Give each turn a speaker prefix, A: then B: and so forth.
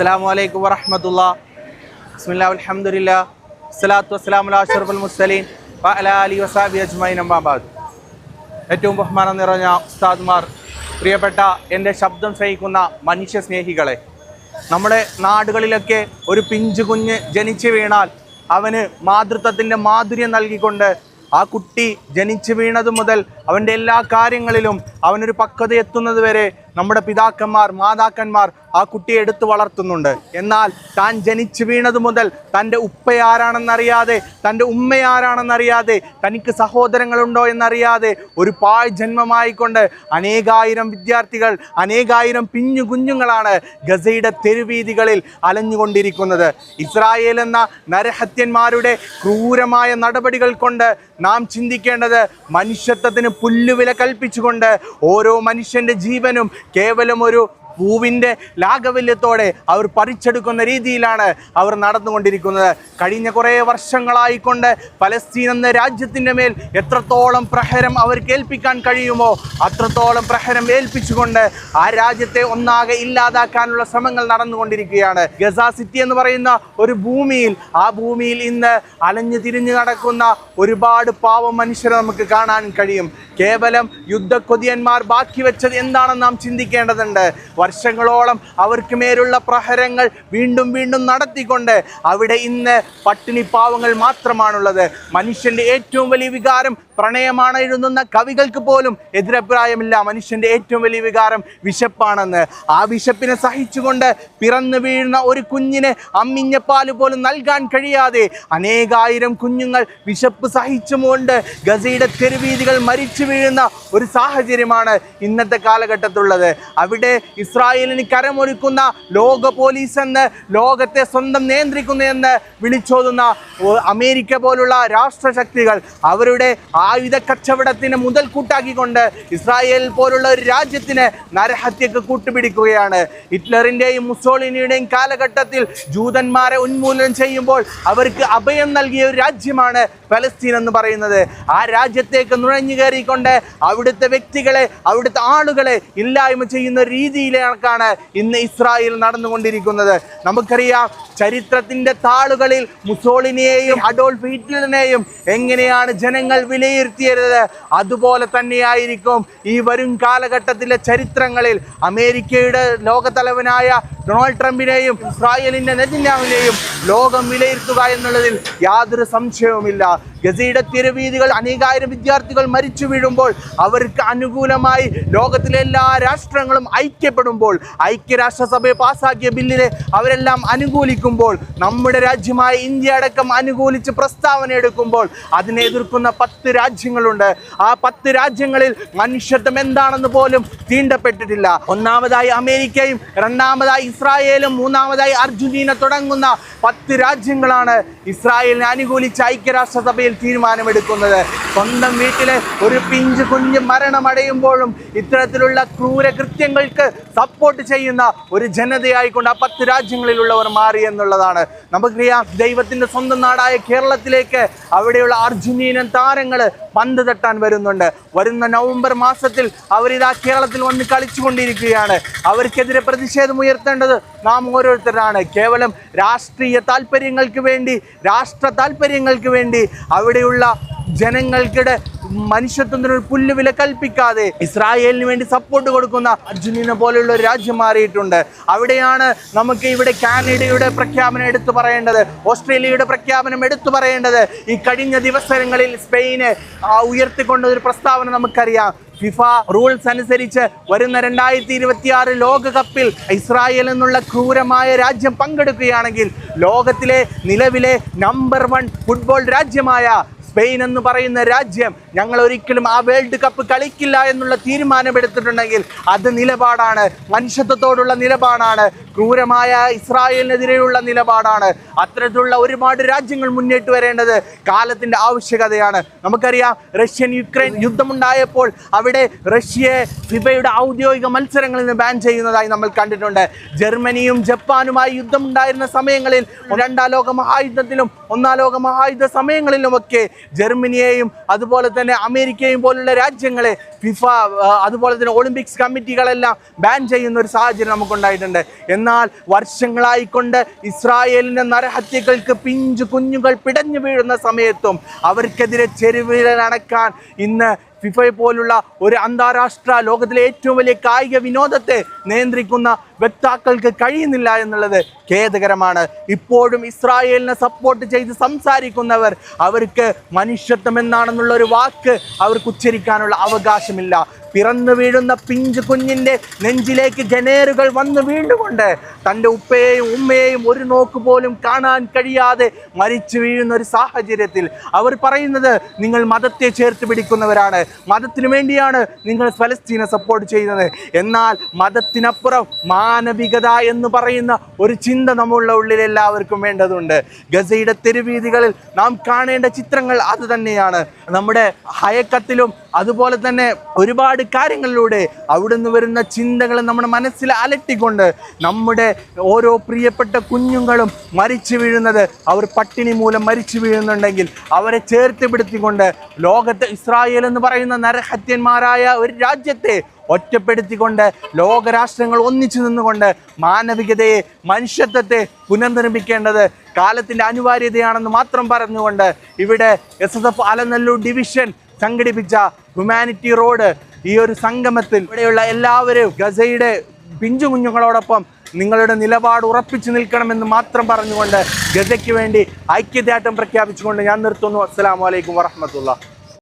A: അസ്സാം വലൈക്കും വറഹമത്തുള്ള. ബിസ്മില്ലാ അൽഹംദുലില്ലാ സ്വലാത്തു വസ്സലാം അഷ്റഫുൽ മുസ്സലീൻ അലാ അലി വസാബി അജ്മൈൻ അമ്മാബാദ് ഏറ്റവും ബഹുമാനം നിറഞ്ഞ ഉസ്താദ്മാർ പ്രിയപ്പെട്ട എന്റെ ശബ്ദം സ്നേഹിക്കുന്ന മനുഷ്യ സ്നേഹികളെ നമ്മുടെ നാടുകളിലൊക്കെ ഒരു പിഞ്ചു കുഞ്ഞ് ജനിച്ചു വീണാൽ അവന് മാതൃത്വത്തിന്റെ മാധുര്യം നൽകിക്കൊണ്ട് ആ കുട്ടി ജനിച്ചു വീണത് മുതൽ അവന്റെ എല്ലാ കാര്യങ്ങളിലും അവനൊരു പക്വത എത്തുന്നത് വരെ നമ്മുടെ പിതാക്കന്മാർ മാതാക്കന്മാർ ആ കുട്ടിയെ എടുത്തു വളർത്തുന്നുണ്ട്. എന്നാൽ താൻ ജനിച്ചു വീണത് മുതൽ തന്റെ ഉപ്പയാരാണെന്നറിയാതെ തന്റെ ഉമ്മയാരാണെന്നറിയാതെ തനിക്ക് സഹോദരങ്ങളുണ്ടോ എന്നറിയാതെ ഒരു പാഴ് ജന്മമായിക്കൊണ്ട് അനേകായിരം വിദ്യാർത്ഥികൾ അനേകായിരം പിഞ്ഞു കുഞ്ഞുങ്ങളാണ് ഗസയുടെ തെരുവീതികളിൽ അലഞ്ഞുകൊണ്ടിരിക്കുന്നത്. ഇസ്രായേൽ എന്ന നരഹത്യന്മാരുടെ ക്രൂരമായ നടപടികൾ കൊണ്ട് നാം ചിന്തിക്കേണ്ടത് മനുഷ്യത്വത്തിന് പുല്ലുവില കൽപ്പിച്ചുകൊണ്ട് ഓരോ മനുഷ്യന്റെ ജീവനും കേവലം ഒരു പൂവിന്റെ ലാഘവല്യത്തോടെ അവർ പറിച്ചെടുക്കുന്ന രീതിയിലാണ് അവർ നടന്നുകൊണ്ടിരിക്കുന്നത്. കഴിഞ്ഞ കുറേ വർഷങ്ങളായിക്കൊണ്ട് പലസ്തീൻ എന്ന രാജ്യത്തിന്റെ മേൽ എത്രത്തോളം പ്രഹരം അവർക്ക് ഏൽപ്പിക്കാൻ കഴിയുമോ അത്രത്തോളം പ്രഹരം ഏൽപ്പിച്ചുകൊണ്ട് ആ രാജ്യത്തെ ഒന്നാകെ ഇല്ലാതാക്കാനുള്ള ശ്രമങ്ങൾ നടന്നുകൊണ്ടിരിക്കുകയാണ്. ഗസ സിറ്റി എന്ന് പറയുന്ന ഒരു ഭൂമിയിൽ ആ ഭൂമിയിൽ ഇന്ന് അലഞ്ഞു തിരിഞ്ഞു നടക്കുന്ന ഒരുപാട് പാവം മനുഷ്യരെ നമുക്ക് കാണാൻ കഴിയും. കേവലം യുദ്ധക്കൊതിയന്മാർ ബാക്കി വെച്ചത് എന്താണെന്ന് നാം ചിന്തിക്കേണ്ടതുണ്ട്. വർഷങ്ങളോളം അവർക്ക് മേലുള്ള പ്രഹരങ്ങൾ വീണ്ടും വീണ്ടും നടത്തിക്കൊണ്ട് അവിടെ ഇന്ന് പട്ടിണി പാവങ്ങൾ മാത്രമാണുള്ളത്. മനുഷ്യന്റെ ഏറ്റവും വലിയ വികാരം പ്രണയമാണ് എഴുതുന്ന കവികൾക്ക് പോലും എതിരഭിപ്രായമില്ല. മനുഷ്യന്റെ ഏറ്റവും വലിയ വികാരം വിശപ്പാണെന്ന്. ആ വിശപ്പിനെ സഹിച്ചുകൊണ്ട് പിറന്നു വീഴുന്ന ഒരു കുഞ്ഞിന് അമ്മിഞ്ഞ പാൽ പോലും നൽകാൻ കഴിയാതെ അനേകായിരം കുഞ്ഞുങ്ങൾ വിശപ്പ് സഹിച്ചുകൊണ്ട് ഗസയുടെ തെരുവീതികൾ മരിച്ചു വീഴുന്ന ഒരു സാഹചര്യമാണ് ഇന്നത്തെ കാലഘട്ടത്തുള്ളത്. അവിടെ ഇസ്രായേലിന് കരമൊരുക്കുന്ന ലോക പോലീസ് എന്ന് ലോകത്തെ സ്വന്തം നിയന്ത്രിക്കുന്നു എന്ന് വിളിച്ചോതുന്ന അമേരിക്ക പോലുള്ള രാഷ്ട്രശക്തികൾ അവരുടെ ആയുധ കച്ചവടത്തിന് മുതൽ കൂട്ടാക്കിക്കൊണ്ട് ഇസ്രായേൽ പോലുള്ള ഒരു രാജ്യത്തിന് നരഹത്യക്ക് കൂട്ടുപിടിക്കുകയാണ്. ഹിറ്റ്ലറിന്റെയും മുസോളിനിയുടെയും കാലഘട്ടത്തിൽ ജൂതന്മാരെ ഉന്മൂലനം ചെയ്യുമ്പോൾ അവർക്ക് അഭയം നൽകിയ ഒരു രാജ്യമാണ് പലസ്തീൻ എന്ന് പറയുന്നത്. ആ രാജ്യത്തേക്ക് നുഴഞ്ഞു കയറിക്കൊണ്ട് അവിടുത്തെ വ്യക്തികളെ അവിടുത്തെ ആളുകളെ ഇല്ലായ്മ ചെയ്യുന്ന രീതിയിലേക്കാണ് ഇന്ന് ഇസ്രായേൽ നടന്നുകൊണ്ടിരിക്കുന്നത്. നമുക്കറിയാം ചരിത്രത്തിന്റെ താളുകളിൽ മുസോളിനെയും അഡോൾഫ് ഹിറ്റ്ലറിനെയും എങ്ങനെയാണ് ജനങ്ങൾ വിലയിരുത്തിയത് അതുപോലെ തന്നെയായിരിക്കും ഈ വരും കാലഘട്ടത്തിലെ ചരിത്രങ്ങളിൽ അമേരിക്കയുടെ ലോകതലവനായ ഡൊണാൾഡ് ട്രംപിനെയും ഇസ്രായേലിന്റെ നെതിന്യാവിനെയും ലോകം വിലയിരുത്തുക എന്നുള്ളതിൽ യാതൊരു സംശയവുമില്ല. ഗസയുടെ തിരുവീതികൾ അനേകായിരം വിദ്യാർത്ഥികൾ മരിച്ചു വീഴുമ്പോൾ അവർക്ക് അനുകൂലമായി ലോകത്തിലെ എല്ലാ രാഷ്ട്രങ്ങളും ഐക്യപ്പെടുമ്പോൾ ഐക്യരാഷ്ട്രസഭ പാസാക്കിയ ബില്ലിനെ അവരെല്ലാം അനുകൂലിക്കുമ്പോൾ നമ്മുടെ രാജ്യമായ ഇന്ത്യ അടക്കം അനുകൂലിച്ച് പ്രസ്താവന എടുക്കുമ്പോൾ അതിനെ എതിർക്കുന്ന പത്ത് രാജ്യങ്ങളുണ്ട്. ആ പത്ത് രാജ്യങ്ങളിൽ മനുഷ്യത്വം എന്താണെന്ന് പോലും തീണ്ടപ്പെട്ടിട്ടില്ല. ഒന്നാമതായി അമേരിക്കയും രണ്ടാമതായി ഇസ്രായേലും മൂന്നാമതായി അർജുനീന തുടങ്ങുന്ന പത്ത് രാജ്യങ്ങളാണ് ഇസ്രായേലിനെ അനുകൂലിച്ച് ഐക്യരാഷ്ട്രസഭയിൽ തീരുമാനമെടുക്കുന്നത്. സ്വന്തം വീട്ടിലെ ഒരു പിഞ്ച് കുഞ്ഞ് മരണമടയുമ്പോഴും ഇത്തരത്തിലുള്ള ക്രൂര കൃത്യങ്ങൾക്ക് സപ്പോർട്ട് ചെയ്യുന്ന ഒരു ജനതയായിക്കൊണ്ട് ആ പത്ത് രാജ്യങ്ങളിലുള്ളവർ മാറി എന്നുള്ളതാണ്. നമുക്കറിയാം ദൈവത്തിന്റെ സ്വന്തം നാടായ കേരളത്തിലേക്ക് അവിടെയുള്ള അർജുനീനൻ താരങ്ങൾ പന്ത് തട്ടാൻ വരുന്നുണ്ട്. വരുന്ന നവംബർ മാസത്തിൽ അവരിതാ കേരളത്തിൽ വന്ന് കളിച്ചുകൊണ്ടിരിക്കുകയാണ്. അവർക്കെതിരെ പ്രതിഷേധം ഉയർത്തേണ്ടത് നാം ഓരോരുത്തരാണ്. കേവലം രാഷ്ട്രീയ താല്പര്യങ്ങൾക്ക് വേണ്ടി രാഷ്ട്ര താല്പര്യങ്ങൾക്ക് വേണ്ടി അവിടെയുള്ള ജനങ്ങൾക്കിടെ മനുഷ്യത്വത്തിന് ഒരു പുല്ലുവില കൽപ്പിക്കാതെ ഇസ്രായേലിന് വേണ്ടി സപ്പോർട്ട് കൊടുക്കുന്ന അർജുനീനെ പോലെയുള്ള ഒരു രാജ്യം മാറിയിട്ടുണ്ട്. അവിടെയാണ് നമുക്ക് ഇവിടെ കാനഡയുടെ പ്രഖ്യാപനം എടുത്തു പറയേണ്ടത്. ഓസ്ട്രേലിയയുടെ പ്രഖ്യാപനം എടുത്തു പറയേണ്ടത്. ഈ കഴിഞ്ഞ ദിവസങ്ങളിൽ സ്പെയിന് ഉയർത്തിക്കൊണ്ട ഒരു പ്രസ്താവന നമുക്കറിയാം. ഫിഫ റൂൾസ് അനുസരിച്ച് വരുന്ന രണ്ടായിരത്തി ഇരുപത്തിയാറ് ലോകകപ്പിൽ ഇസ്രായേൽ എന്നുള്ള ക്രൂരമായ രാജ്യം പങ്കെടുക്കുകയാണെങ്കിൽ ലോകത്തിലെ നിലവിലെ നമ്പർ വൺ ഫുട്ബോൾ രാജ്യമായ സ്പെയിൻ എന്ന് പറയുന്ന രാജ്യം ഞങ്ങൾ ഒരിക്കലും ആ വേൾഡ് കപ്പ് കളിക്കില്ല എന്നുള്ള തീരുമാനമെടുത്തിട്ടുണ്ടെങ്കിൽ അത് നിലപാടാണ്. മനുഷ്യത്വത്തോടുള്ള നിലപാടാണ്. ക്രൂരമായ ഇസ്രായേലിനെതിരെയുള്ള നിലപാടാണ്. അത്തരത്തിലുള്ള ഒരുപാട് രാജ്യങ്ങൾ മുന്നേറ്റ് വരേണ്ടത് കാലത്തിന്റെ ആവശ്യകതയാണ്. നമുക്കറിയാം റഷ്യൻ യുക്രൈൻ യുദ്ധമുണ്ടായപ്പോൾ അവിടെ റഷ്യയെ ഫിഫയുടെ ഔദ്യോഗിക മത്സരങ്ങളിൽ നിന്ന് ബാൻ ചെയ്യുന്നതായി നമ്മൾ കണ്ടിട്ടുണ്ട്. ജർമ്മനിയും ജപ്പാനുമായി യുദ്ധമുണ്ടായിരുന്ന സമയങ്ങളിൽ രണ്ടാം ലോക മഹായുദ്ധത്തിലും ഒന്നാം ലോക മഹായുദ്ധ സമയങ്ങളിലുമൊക്കെ ജർമ്മനിയെയും അതുപോലെ തന്നെ അമേരിക്കയും പോലുള്ള രാജ്യങ്ങളെ ഫിഫ അതുപോലെ തന്നെ ഒളിമ്പിക്സ് കമ്മിറ്റികളെല്ലാം ബാൻ ചെയ്യുന്ന ഒരു സാഹചര്യം നമുക്കുണ്ടായിട്ടുണ്ട്. എന്നാൽ വർഷങ്ങളായിക്കൊണ്ട് ഇസ്രായേലിന്റെ നരഹത്യകൾക്ക് പിഞ്ചു കുഞ്ഞുങ്ങൾ പിടഞ്ഞു വീഴുന്ന സമയത്തും അവർക്കെതിരെ ചെരുവിലടക്കാൻ ഇന്ന് ഫിഫയെ പോലുള്ള ഒരു അന്താരാഷ്ട്ര ലോകത്തിലെ ഏറ്റവും വലിയ കായിക വിനോദത്തെ നിയന്ത്രിക്കുന്ന വ്യക്താക്കൾക്ക് കഴിയുന്നില്ല എന്നുള്ളത് ഖേദകരമാണ്. ഇപ്പോഴും ഇസ്രായേലിനെ സപ്പോർട്ട് ചെയ്ത് സംസാരിക്കുന്നവർ അവർക്ക് മനുഷ്യത്വം എന്നാണെന്നുള്ള ഒരു വാക്ക് അവർക്ക് ഉച്ചരിക്കാനുള്ള मिल रहा പിറന്നു വീഴുന്ന പിഞ്ചു കുഞ്ഞിന്റെ നെഞ്ചിലേക്ക് ജനേറുകൾ വന്ന് വീണ്ടുകൊണ്ട് തന്റെ ഉപ്പയെയും ഉമ്മയെയും ഒരു നോക്ക് പോലും കാണാൻ കഴിയാതെ മരിച്ചു വീഴുന്ന ഒരു സാഹചര്യത്തിൽ അവർ പറയുന്നത് നിങ്ങൾ മതത്തെ ചേർത്ത് പിടിക്കുന്നവരാണ്. മതത്തിന് വേണ്ടിയാണ് നിങ്ങൾ ഫലസ്തീനെ സപ്പോർട്ട് ചെയ്യുന്നത്. എന്നാൽ മതത്തിനപ്പുറം മാനവികത എന്ന് പറയുന്ന ഒരു ചിന്ത നമ്മളുടെ ഉള്ളിൽ എല്ലാവർക്കും വേണ്ടതുണ്ട്. ഗസയുടെ തെരുവീതികളിൽ നാം കാണേണ്ട ചിത്രങ്ങൾ അത് തന്നെയാണ്. നമ്മുടെ ഹയക്കത്തിലും അതുപോലെ തന്നെ ഒരുപാട് കാര്യങ്ങളിലൂടെ അവിടുന്ന് വരുന്ന ചിന്തകൾ നമ്മുടെ മനസ്സിൽ അലട്ടിക്കൊണ്ട് നമ്മുടെ ഓരോ പ്രിയപ്പെട്ട കുഞ്ഞുങ്ങളും മരിച്ചു വീഴുന്നത് അവർ പട്ടിണി മൂലം മരിച്ചു വീഴുന്നുണ്ടെങ്കിൽ അവരെ ചേർത്ത് പിടുത്തിക്കൊണ്ട് ലോകത്തെ ഇസ്രായേൽ എന്ന് പറയുന്ന നരഹത്യന്മാരായ ഒരു രാജ്യത്തെ ഒറ്റപ്പെടുത്തിക്കൊണ്ട് ലോകരാഷ്ട്രങ്ങൾ ഒന്നിച്ചു നിന്നുകൊണ്ട് മാനവികതയെ മനുഷ്യത്വത്തെ പുനർനിർമ്മിക്കേണ്ടത് കാലത്തിന്റെ അനിവാര്യതയാണെന്ന് മാത്രം പറഞ്ഞുകൊണ്ട് ഇവിടെ S S F Alanallur division സംഘടിപ്പിച്ച ഹ്യൂമാനിറ്റി റോഡ് ഈ ഒരു സംഗമത്തിൽ ഇവിടെയുള്ള എല്ലാവരെയും ഗസയുടെ പിഞ്ചു കുഞ്ഞുങ്ങളോടൊപ്പം നിങ്ങളുടെ നിലപാട് ഉറപ്പിച്ചു നിൽക്കണമെന്ന് മാത്രം പറഞ്ഞുകൊണ്ട് ഗസയ്ക്ക് വേണ്ടി ഐക്യദാർഢ്യം പ്രഖ്യാപിച്ചുകൊണ്ട് ഞാൻ നിർത്തുന്നു. അസ്സാം വലൈക്കും വറഹമത്തുള്ള